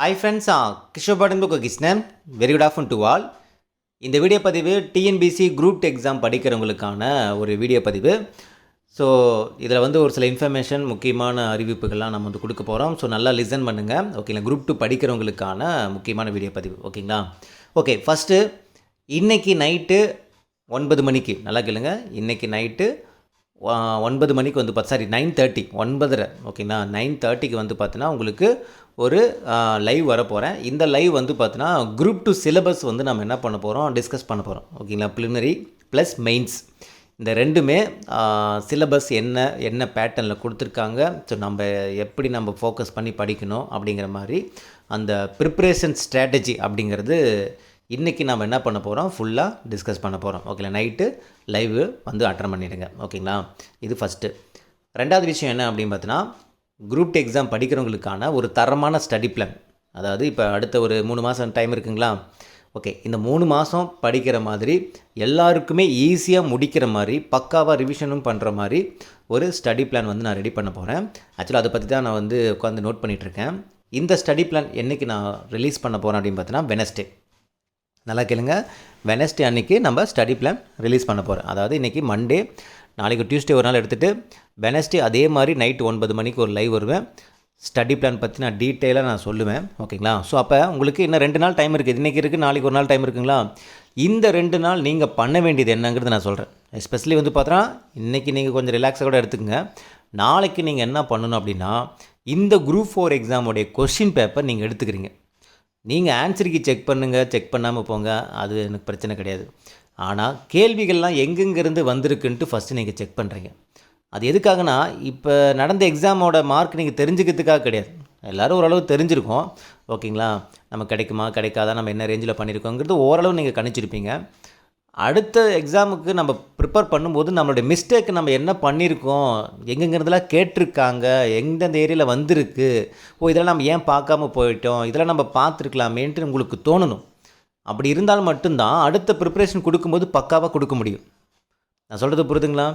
Hi friends ஆ கிஷோபாடன் book Krishnan. Very good afternoon to all இந்த வீடியோ பதிவு டிஎன்பிசி குரூப் எக்ஸாம் படிக்கிறவங்களுக்கான ஒரு வீடியோ பதிவு. ஸோ இதில் வந்து ஒரு சில இன்ஃபர்மேஷன் முக்கியமான அறிவிப்புகள்லாம் நம்ம வந்து கொடுக்க போகிறோம் ஸோ நல்லா லிசன் பண்ணுங்கள் ஓகேங்களா குரூப் டூ படிக்கிறவங்களுக்கான முக்கியமான வீடியோ பதிவு. ஓகேங்களா ஓகே ஃபஸ்ட்டு இன்றைக்கி நைட்டு ஒன்பது மணிக்கு. நல்லா கேளுங்க. இன்றைக்கி நைட்டு ஒன்பது மணிக்கு வந்து பார்த்து சாரி நைன் தேர்ட்டி ஒன்பதரை ஓகேங்களா நைன் தேர்ட்டிக்கு வந்து பார்த்தீங்கன்னா உங்களுக்கு ஒரு லைவ் வர போகிறேன் இந்த லைவ் வந்து பார்த்தீங்கன்னா குரூப் டூ சிலபஸ் வந்து நம்ம என்ன பண்ண போகிறோம் டிஸ்கஸ் பண்ண போகிறோம் ஓகேங்களா ப்ளினரி ப்ளஸ் மெயின்ஸ் இந்த ரெண்டுமே சிலபஸ் என்ன என்ன பேட்டர்னில் கொடுத்துருக்காங்க ஸோ நம்ம எப்படி நம்ம ஃபோக்கஸ் பண்ணி படிக்கணும் அப்படிங்கிற மாதிரி அந்த ப்ரிப்ரேஷன் ஸ்ட்ராட்டஜி அப்படிங்கிறது இன்றைக்கி நம்ம என்ன பண்ண போகிறோம் ஃபுல்லாக டிஸ்கஸ் பண்ண போகிறோம் ஓகேங்களா நைட்டு லைவ் வந்து அட்டன் பண்ணிவிடுங்க ஓகேங்களா இது ஃபஸ்ட்டு ரெண்டாவது விஷயம் என்ன அப்படின்னு பார்த்தீங்கன்னா குரூப் டூ எக்ஸாம் படிக்கிறவங்களுக்கான ஒரு தரமான ஸ்டடி பிளான் அதாவது இப்போ அடுத்த ஒரு மூணு மாதம் டைம் இருக்குங்களா? ஓகே இந்த மூணு மாதம் படிக்கிற மாதிரி எல்லாருக்குமே ஈஸியாக முடிக்கிற மாதிரி பக்காவாக ரிவிஷனும் பண்ணுற மாதிரி ஒரு ஸ்டடி பிளான் வந்து நான் ரெடி பண்ண போகிறேன் ஆக்சுவலாக அதை பற்றி தான் நான் வந்து உட்காந்து நோட் பண்ணிகிட்ருக்கேன் இந்த ஸ்டடி பிளான் என்றைக்கு நான் ரிலீஸ் பண்ண போகிறேன் அப்படின்னு பார்த்தீங்கன்னா வெனஸ்டே நல்லா கேளுங்க. வெனஸ்டே அன்றைக்கி நம்ம ஸ்டடி பிளான் ரிலீஸ் பண்ண போகிறோம் அதாவது இன்றைக்கி மண்டே நாளைக்கு டியூஸ்டே ஒரு நாள் எடுத்துகிட்டு வெனஸ்டே அதே மாதிரி நைட் ஒன்பது மணிக்கு ஒரு லைவ் வருவேன். ஸ்டடி பிளான் பற்றி நான் டீட்டெயிலாக நான் சொல்லுவேன். ஓகேங்களா ஸோ அப்போ உங்களுக்கு இன்னும் ரெண்டு நாள் டைம் இருக்குது இன்றைக்கி இருக்குது நாளைக்கு ஒரு நாள் டைம் இருக்குங்களா? இந்த ரெண்டு நாள் நீங்கள் பண்ண வேண்டியது என்னங்கிறது நான் சொல்கிறேன் எஸ்பெஷலி வந்து பார்த்தோன்னா இன்றைக்கி நீங்கள் கொஞ்சம் ரிலாக்ஸாக கூட எடுத்துக்கங்க. நாளைக்கு நீங்கள் என்ன பண்ணணும் அப்படின்னா இந்த குரூப் ஃபோர் எக்ஸாமுடைய கொஷின் பேப்பர் நீங்கள் எடுத்துக்கிறீங்க. நீங்கள் ஆன்சருக்கு செக் பண்ணுங்கள் செக் பண்ணாமல் போங்க அது எனக்கு பிரச்சனை கிடையாது. ஆனால் கேள்விகள்லாம் எங்கெங்கேருந்து வந்திருக்குன்ட்டு ஃபஸ்ட்டு நீங்கள் செக் பண்ணுறீங்க அது எதுக்காகனா இப்போ நடந்த எக்ஸாமோட மார்க் நீங்கள் தெரிஞ்சுக்கிறதுக்காக கிடையாது. எல்லோரும் ஓரளவு தெரிஞ்சிருக்கோம். ஓகேங்களா நம்ம கிடைக்குமா கிடைக்காதா? நம்ம என்ன ரேஞ்சில் பண்ணியிருக்கோங்கிறது ஓரளவு நீங்கள் கணிச்சிருப்பீங்க. அடுத்த எக்ஸாமுக்கு நம்ம ப்ரிப்பேர் பண்ணும்போது நம்மளுடைய மிஸ்டேக் நம்ம என்ன பண்ணியிருக்கோம்? எங்கெங்கிறதுலாம் கேட்டிருக்காங்க? எந்தெந்த ஏரியாவில் வந்திருக்கு? ஓ இதெல்லாம் நம்ம ஏன் பார்க்காம போயிட்டோம்? இதெல்லாம் நம்ம பார்த்துருக்கலாமேன்ட்டு உங்களுக்கு தோணணும். அப்படி இருந்தால் மட்டும்தான் அடுத்த ப்ரிப்பரேஷன் கொடுக்கும்போது பக்காவாக கொடுக்க முடியும். நான் சொல்கிறது புரியுதுங்களா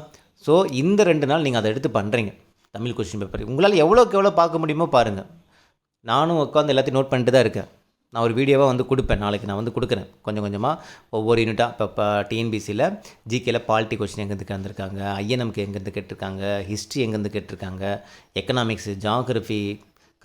ஸோ இந்த ரெண்டு நாள் நீங்கள் அதை எடுத்து பண்ணுறீங்க தமிழ் கொஸ்டின் பேப்பர் உங்களால் எவ்வளோக்கு எவ்வளோ பார்க்க முடியுமோ பாருங்கள் நானும் உட்காந்து எல்லாத்தையும் நோட் பண்ணிட்டு தான் இருக்கேன். நான் ஒரு வீடியோவாக வந்து கொடுப்பேன். நாளைக்கு நான் வந்து கொடுக்குறேன். கொஞ்சம் கொஞ்சமாக ஒவ்வொரு யூனிட்டாக இப்போ இப்போ டிஎன்பிசியில் ஜிகேல பாலிட்டி கொஸ்டின் எங்கேருந்து கேட்டிருக்காங்க ஐஎன்எம்க்கு எங்கேருந்து கேட்டிருக்காங்க? ஹிஸ்ட்ரி எங்கேருந்து கேட்டிருக்காங்க? எக்கனாமிக்ஸ் ஜாகிரஃபி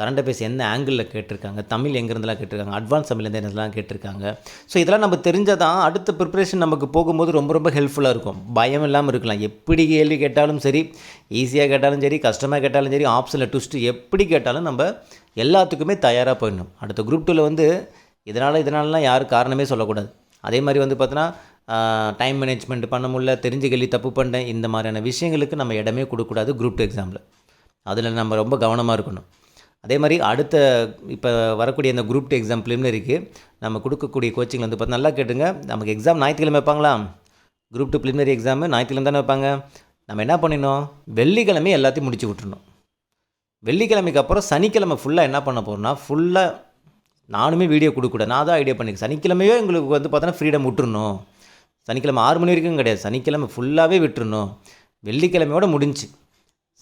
கரண்ட் அஃபேர்ஸ் எந்த ஆங்கிளில் கேட்டிருக்காங்க? தமிழ் எங்கேருந்துலாம் கேட்டிருக்காங்க? அட்வான்ஸ் தமிழ்லேருந்து என்னெல்லாம் கேட்டிருக்காங்க? ஸோ இதெல்லாம் நம்ம தெரிஞ்சால் தான் அடுத்த ப்ரிப்பரேஷன் நமக்கு போகும்போது ரொம்ப ரொம்ப ஹெல்ப்ஃபுல்லாக இருக்கும். பயம் இல்லாமல் இருக்கலாம். எப்படி கேள்வி கேட்டாலும் சரி ஈஸியாக கேட்டாலும் சரி கஷ்டமாக கேட்டாலும் சரி ஆப்ஷனில் ட்விஸ்ட்டு எப்படி கேட்டாலும் நம்ம எல்லாத்துக்குமே தயாராக போயிடணும். அடுத்த குரூப் டூவில் வந்து இதனால் இதனாலலாம் யாரும் காரணமே சொல்லக்கூடாது. அதே மாதிரி வந்து பார்த்தோன்னா டைம் மேனேஜ்மெண்ட் பண்ண முடியல தெரிஞ்சு கேள்வி தப்பு பண்ணேன் இந்த மாதிரியான விஷயங்களுக்கு நம்ம இடமே கொடுக்கக்கூடாது குரூப் டூ எக்ஸாமில் அதில் நம்ம ரொம்ப கவனமாக இருக்கணும். அதே மாதிரி அடுத்த இப்போ வரக்கூடிய இந்த குரூப் டூ எக்ஸாம் ப்ரிலிமினரிக்கு நம்ம கொடுக்கக்கூடிய கோச்சிங் வந்து பார்த்து நல்லா கேட்டுங்க. நமக்கு எக்ஸாம் ஞாயிற்றுக்கிழமை வைப்பாங்களா? குரூப் டூ ப்ரிலிமினரி எக்ஸாமு ஞாயிற்றுக்கிழமை தானே வைப்பாங்க. நம்ம என்ன பண்ணிடணும்? வெள்ளிக்கிழமை எல்லாத்தையும் முடிச்சு விட்டுருணும் வெள்ளிக்கிழமைக்கு அப்புறம் சனிக்கிழமை ஃபுல்லாக என்ன பண்ண போகிறோம்னா ஃபுல்லாக நானுமே வீடியோ கொடுக்கூடாது நான் தான் ஐடியா பண்ணிக்கேன் சனிக்கிழமையோ எங்களுக்கு வந்து பார்த்தோன்னா ஃப்ரீடம் விட்டுருணும் சனிக்கிழமை ஆறு மணி வரைக்கும் கிடையாது. சனிக்கிழமை ஃபுல்லாகவே விட்டுருணும் வெள்ளிக்கிழமையோட முடிஞ்சு.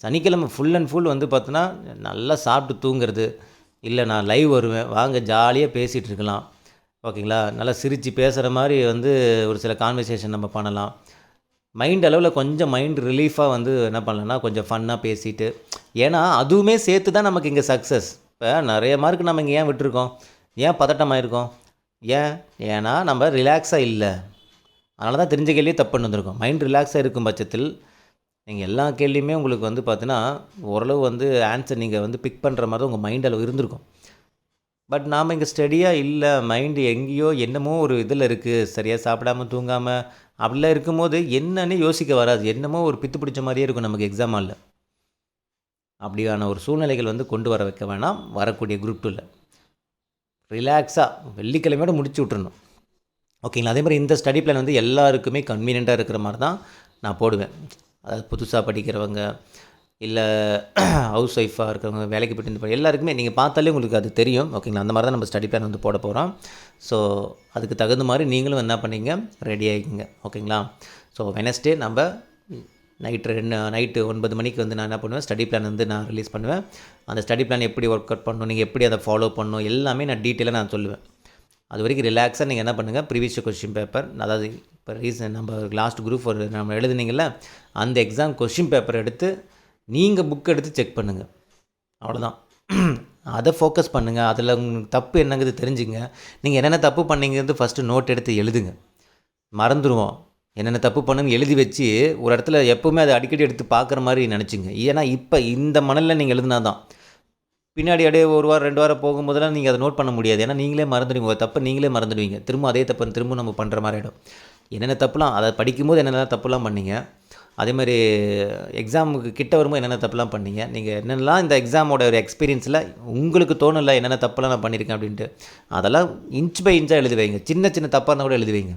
சனிக்கிழமை ஃபுல் அண்ட் ஃபுல் வந்து பார்த்தோன்னா நல்லா சாப்பிட்டு தூங்குறது. இல்லை நான் லைவ் வருவேன். வாங்க ஜாலியாக பேசிகிட்டு இருக்கலாம். ஓகேங்களா நல்லா சிரித்து பேசுகிற மாதிரி வந்து ஒரு சில கான்வர்சேஷன் நம்ம பண்ணலாம். மைண்ட் அளவில் கொஞ்சம் மைண்ட் ரிலீஃபாக வந்து என்ன பண்ணலன்னா கொஞ்சம் ஃபன்னாக பேசிட்டு ஏன்னா அதுவுமே சேர்த்து தான் நமக்கு இங்கே சக்ஸஸ் இப்போ நிறைய மார்க் நம்ம இங்கே ஏன் விட்டுருக்கோம்? ஏன் பதட்டமாயிருக்கோம் ஏன்? ஏன்னா நம்ம ரிலாக்ஸாக இல்லை. அதனால தான் தெரிஞ்ச கேள்வியே தப்பு பண்ணி வந்திருக்கோம். மைண்ட் ரிலாக்ஸாக இருக்கும் பட்சத்தில் நீங்கள் எல்லா கேள்வியுமே உங்களுக்கு வந்து பார்த்தீங்கன்னா ஓரளவு வந்து ஆன்சர் நீங்கள் வந்து பிக் பண்ணுற மாதிரி தான் உங்கள் மைண்ட் அளவு இருந்திருக்கும். பட் நாம் இங்கே ஸ்டடியாக இல்லை மைண்டு எங்கேயோ என்னமோ ஒரு இதில் இருக்குது சரியாக சாப்பிடாமல் தூங்காமல் அப்படிலாம் இருக்கும்போது என்னன்னு யோசிக்க வராது. என்னமோ ஒரு பித்து பிடிச்ச மாதிரியே இருக்கும் நமக்கு எக்ஸாம் ஹாலில் அப்படியான ஒரு சூழ்நிலைகள் வந்து கொண்டு வர வைக்க வேணாம். வரக்கூடிய குரூப் டூவில் ரிலாக்ஸாக வெள்ளிக்கிழமையோட முடிச்சு விட்றணும் ஓகேங்களா அதே மாதிரி இந்த ஸ்டடி பிளான் வந்து எல்லாருக்குமே கன்வீனியண்ட்டாக இருக்கிற மாதிரி தான் நான் போடுவேன். அதாவது புதுசாக படிக்கிறவங்க இல்லை ஹவுஸ் ஒய்ஃபாக இருக்கிறவங்க வேலைக்கு போயிட்டு இருந்து எல்லாருக்குமே நீங்கள் பார்த்தாலே உங்களுக்கு அது தெரியும். ஓகேங்களா அந்த மாதிரி தான் நம்ம ஸ்டடி பிளான் வந்து போட போகிறோம் ஸோ அதுக்கு தகுந்த மாதிரி நீங்களும் என்ன பண்ணீங்க? ரெடி ஆகிக்குங்க ஓகேங்களா ஸோ வெனஸ்டே நம்ம நைட்டு ரெண்டு நைட்டு ஒன்பது மணிக்கு வந்து நான் என்ன பண்ணுவேன்? ஸ்டடி பிளான் வந்து நான் ரிலீஸ் பண்ணுவேன். அந்த ஸ்டடி பிளான் எப்படி ஒர்க் அவுட் பண்ணணும்? நீங்கள் எப்படி அதை ஃபாலோ பண்ணணும்? எல்லாமே நான் டீட்டெயிலாக நான் சொல்லுவேன். அது வரைக்கும் ரிலாக்ஸாக நீங்கள் என்ன பண்ணுங்கள் ப்ரீவியஸ் கொஷின் பேப்பர் அதாவது இப்போ ரீசன் நம்ம லாஸ்ட் குரூப் ஒரு நம்ம எழுதுனீங்கள அந்த எக்ஸாம் கொஷின் பேப்பர் எடுத்து நீங்கள் புக் எடுத்து செக் பண்ணுங்கள் அவ்வளோதான் அதை ஃபோக்கஸ் பண்ணுங்கள் அதில் உங்களுக்கு தப்பு என்னங்கிறது தெரிஞ்சுங்க. நீங்கள் என்னென்ன தப்பு பண்ணீங்கிறது ஃபஸ்ட்டு நோட் எடுத்து எழுதுங்க. மறந்துடுவோம் என்னென்ன தப்பு பண்ணுன்னு எழுதி வச்சு ஒரு இடத்துல எப்போவுமே அதை அடிக்கடி எடுத்து பார்க்குற மாதிரி நினச்சிங்க. ஏன்னா இப்போ இந்த மணலில் நீங்கள் எழுதுனா தான் பின்னாடி அப்படியே ஒரு வாரம் ரெண்டு வாரம் போகும்போதெல்லாம் நீங்கள் அதை நோட் பண்ண முடியாது. ஏன்னா நீங்களே மறந்துடுவீங்க. ஒரு தப்பை நீங்களே மறந்துடுவீங்க. திரும்ப அதே தப்பு திரும்ப நம்ம பண்ணுற மாதிரி ஆகிடும் என்னென்ன தப்புலாம் அதை படிக்கும்போது என்னென்ன தப்புலாம் பண்ணீங்க? அதே மாதிரி எக்ஸாமுக்கு கிட்ட வரும்போது என்னென்ன தப்புலாம் பண்ணீங்க? நீங்கள் என்னென்னலாம் இந்த எக்ஸாமோட ஒரு எக்ஸ்பீரியன்ஸில் உங்களுக்கு தோணலை என்னென்ன தப்புலாம் நான் பண்ணியிருக்கேன் அப்படின்ட்டு அதெல்லாம் இன்ச் பை இன்ச்சாக எழுதி வைங்க. சின்ன சின்ன தப்பாக இருந்தால் கூட எழுதி வைங்க.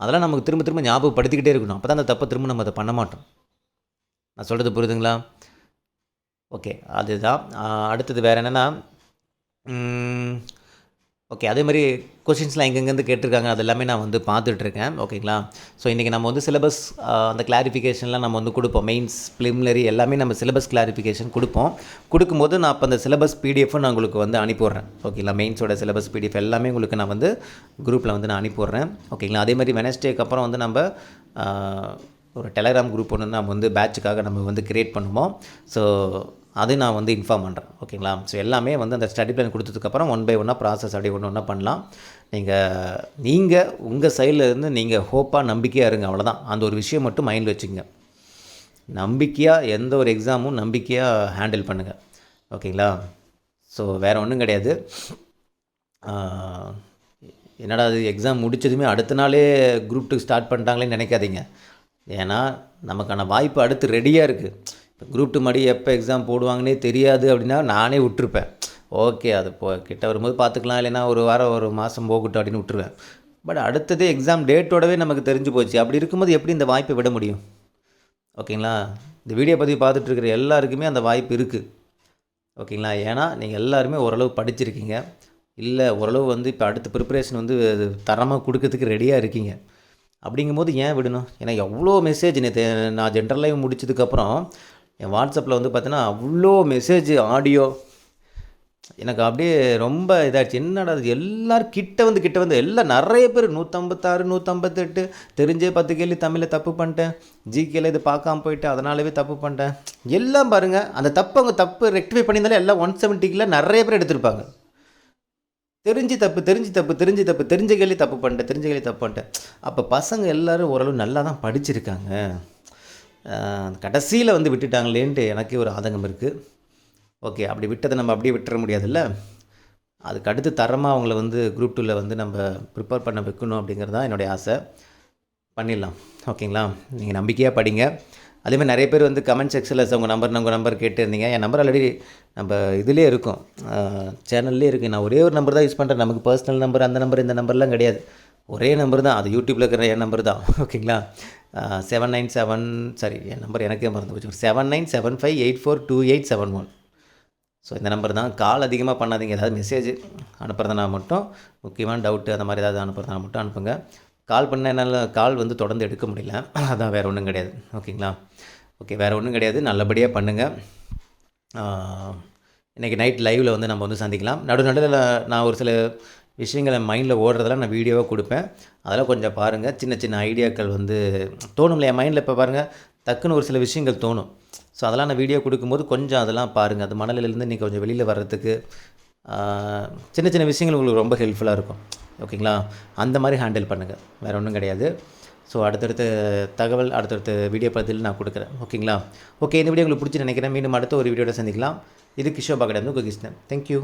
அதெல்லாம் நமக்கு திரும்ப திரும்ப ஞாபகப்படுத்திக்கிட்டே இருக்கணும். அப்போ தான் அந்த தப்பை திரும்ப நம்ம அதை பண்ண மாட்டோம். நான் சொல்கிறது புரியுதுங்களா? ஓகே அதுதான். அடுத்தது வேறு என்னென்னா ஓகே அதே மாதிரி கொஷின்ஸ்லாம் எங்கெங்கேருந்து கேட்டிருக்காங்க. அது எல்லாமே நான் வந்து பார்த்துட்ருக்கேன். ஓகேங்களா ஸோ இன்றைக்கி நம்ம வந்து சிலபஸ் அந்த கிளாரிஃபிகேஷன்லாம் நம்ம வந்து கொடுப்போம். மெயின்ஸ் ப்ளிம்லரி எல்லாமே நம்ம சிலபஸ் கிளாரிஃபிகேஷன் கொடுப்போம். கொடுக்கும்போது நான் அப்போ அந்த சிலபஸ் பிடிஎஃப் நான் உங்களுக்கு வந்து அனுப்பிடுறேன் ஓகேங்களா மெயின்ஸோட சிலபஸ் பிடிஎஃப் எல்லாமே உங்களுக்கு நான் வந்து குரூப்பில் வந்து நான் அனுப்பிடுறேன் ஓகேங்களா அதே மாதிரி வெனஸ்டேக்கு அப்புறம் வந்து நம்ம ஒரு டெலகிராம் குரூப் ஒன்று நம்ம வந்து பேட்சுக்காக நம்ம வந்து கிரியேட் பண்ணுவோம். ஸோ அது நான் வந்து இன்ஃபார்ம் பண்ணுறேன் ஓகேங்களா? ஸோ எல்லாமே வந்து அந்த ஸ்டடி பிளான் கொடுத்ததுக்கப்புறம் ஒன் பை ஒன்னாக ப்ராசஸ் அப்படி ஒன்று ஒன்றா பண்ணலாம். நீங்கள் நீங்கள் உங்கள் சைடில் இருந்து நீங்கள் ஹோப்பாக நம்பிக்கையாக இருங்க. அவ்வளோதான் அந்த ஒரு விஷயம் மட்டும் மைண்டில் வச்சுங்க. நம்பிக்கையாக எந்த ஒரு எக்ஸாமும் நம்பிக்கையாக ஹேண்டில் பண்ணுங்கள் ஓகேங்களா? ஸோ வேறு ஒன்றும் கிடையாது. என்னடா அது எக்ஸாம் முடித்ததுமே அடுத்த நாளே குரூப் டூ ஸ்டார்ட் பண்ணிட்டாங்களேன்னு நினைக்காதீங்க. ஏன்னா நமக்கான வாய்ப்பு அடுத்து ரெடியாக இருக்குது குரூப் டூ மடி எப்போ எக்ஸாம் போடுவாங்கன்னே தெரியாது அப்படின்னா நானே விட்டுருப்பேன். ஓகே அது போ கிட்ட வரும்போது பார்த்துக்கலாம் இல்லைன்னா ஒரு வாரம் ஒரு மாதம் போகட்டும் அப்படின்னு விட்டுருவேன். பட் அடுத்தது எக்ஸாம் டேட்டோடவே நமக்கு தெரிஞ்சு போச்சு. அப்படி இருக்கும்போது எப்படி இந்த வாய்ப்பை விட முடியும்? ஓகேங்களா இந்த வீடியோ பதிவு பார்த்துட்ருக்கிற எல்லாருக்குமே அந்த வாய்ப்பு இருக்குது ஓகேங்களா ஏன்னா நீங்கள் எல்லாருமே ஓரளவு படிச்சிருக்கீங்க. இல்லை ஓரளவு வந்து இப்போ அடுத்த ப்ரிப்பரேஷன் வந்து தரமாக கொடுக்கறதுக்கு ரெடியாக இருக்கீங்க. அப்படிங்கும்போது ஏன் விடணும்? ஏன்னா எவ்வளோ மெசேஜ் நேற்று நான் ஜென்ரல் லைவ் முடிச்சதுக்கப்புறம் என் வாட்ஸ்அப்பில் வந்து பார்த்தீங்கன்னா அவ்வளோ மெசேஜ் ஆடியோ எனக்கு அப்படியே ரொம்ப இதாகிடுச்சு என்னடா இது? எல்லோரும் கிட்ட வந்து கிட்ட வந்து எல்லாம் நிறைய பேர் நூற்றம்பத்தாறு நூற்றம்பத்தெட்டு தெரிஞ்சே பத்து கேள்வி தமிழில் தப்பு பண்ணிட்டேன். ஜிகேல இது பார்க்காம போயிட்டு அதனாலவே தப்பு பண்ணிட்டேன். எல்லாம் பாருங்கள் அந்த தப்பு அவங்க தப்பு ரெக்டிஃபை பண்ணியிருந்தாலே எல்லாம் ஒன் செவன்ட்டிக்கில் நிறைய பேர் எடுத்திருப்பாங்க. தெரிஞ்சு தப்பு தெரிஞ்சு தப்பு தெரிஞ்சு தப்பு தெரிஞ்ச கேள்வி தப்பு பண்ணிட்டேன் தெரிஞ்ச கேள்வி தப்பு பண்ணிட்டேன். அப்போ பசங்க எல்லாரும் ஓரளவு நல்லா தான் படிச்சிருக்காங்க. கடைசியில் வந்து விட்டுட்டாங்களேன்ட்டு எனக்கே ஒரு ஆதங்கம் இருக்குது ஓகே அப்படி விட்டதை நம்ம அப்படியே விட்டுற முடியாதுல்ல? அதுக்கு அடுத்து தரமாக அவங்கள வந்து குரூப் டூவில் வந்து நம்ம ப்ரிப்பேர் பண்ண வைக்கணும் அப்படிங்கிறது தான் என்னுடைய ஆசை. பண்ணிடலாம். ஓகேங்களா? நீங்கள் நம்பிக்கையாக படிங்க. அதேமாதிரி நிறைய பேர் வந்து கமெண்ட் செக்ஷனில் உங்கள் நம்பர் உங்கள் நம்பர் கேட்டுருந்தீங்க. என் நம்பர் ஆல்ரெடி நம்ம இதுலேயே இருக்கும். சேனல்லே இருக்குது நான் ஒரே ஒரு நம்பர் தான் யூஸ் பண்ணுறேன் நமக்கு பர்சனல் நம்பர் அந்த நம்பர் இந்த நம்பர்லாம் கிடையாது. ஒரே நம்பர் தான். அது யூடியூப்பில் இருக்கிற என் நம்பர் தான். ஓகேங்களா செவன் நைன் செவன் சாரி என் நம்பர் எனக்கே மறந்து போச்சு. Seven nine seven five eight four two eight seven one so இந்த நம்பர் தான். கால் அதிகமாக பண்ணாதீங்க. ஏதாவது மெசேஜ் அனுப்புறதுனா மட்டும் முக்கியமான டவுட்டு அந்த மாதிரி ஏதாவது அனுப்புறதுனா மட்டும் அனுப்புங்க. கால் பண்ண என்னால் கால் வந்து தொடர்ந்து எடுக்க முடியல. அதான் வேறு ஒன்றும் கிடையாது. ஓகேங்களா ஓகே வேறு ஒன்றும் கிடையாது. நல்லபடியாக பண்ணுங்கள் இன்றைக்கி நைட் லைவில் வந்து நம்ம வந்து சந்திக்கலாம். நடு நடுவில் நான் ஒரு சில விஷயங்களை மைண்டில் ஓடுறதெல்லாம் நான் வீடியோவாக கொடுப்பேன். அதெல்லாம் கொஞ்சம் பாருங்கள் சின்ன சின்ன ஐடியாக்கள் வந்து தோணும்ல என் மைண்டில் இப்போ பாருங்கள் டக்குன்னு ஒரு சில விஷயங்கள் தோணும். ஸோ அதெல்லாம் நான் வீடியோ கொடுக்கும்போது கொஞ்சம் அதெல்லாம் பாருங்கள் அது மணலிலேருந்து நீங்கள் கொஞ்சம் வெளியில் வர்றதுக்கு சின்ன சின்ன விஷயங்கள் உங்களுக்கு ரொம்ப ஹெல்ப்ஃபுல்லாக இருக்கும். ஓகேங்களா அந்த மாதிரி ஹேண்டில் பண்ணுங்கள் வேறு ஒன்றும் கிடையாது. ஸோ அடுத்தடுத்த தகவல் அடுத்தடுத்த வீடியோ பதில் நான் கொடுக்குறேன். ஓகேங்களா ஓகே இந்த வீடியோ உங்களுக்கு பிடிச்சி நினைக்கிறேன். மீண்டும் அடுத்த ஒரு வீடியோட சந்திக்கலாம். இது கிஷோபா கடை உங்கள் கிருஷ்ணன் தேங்க்யூ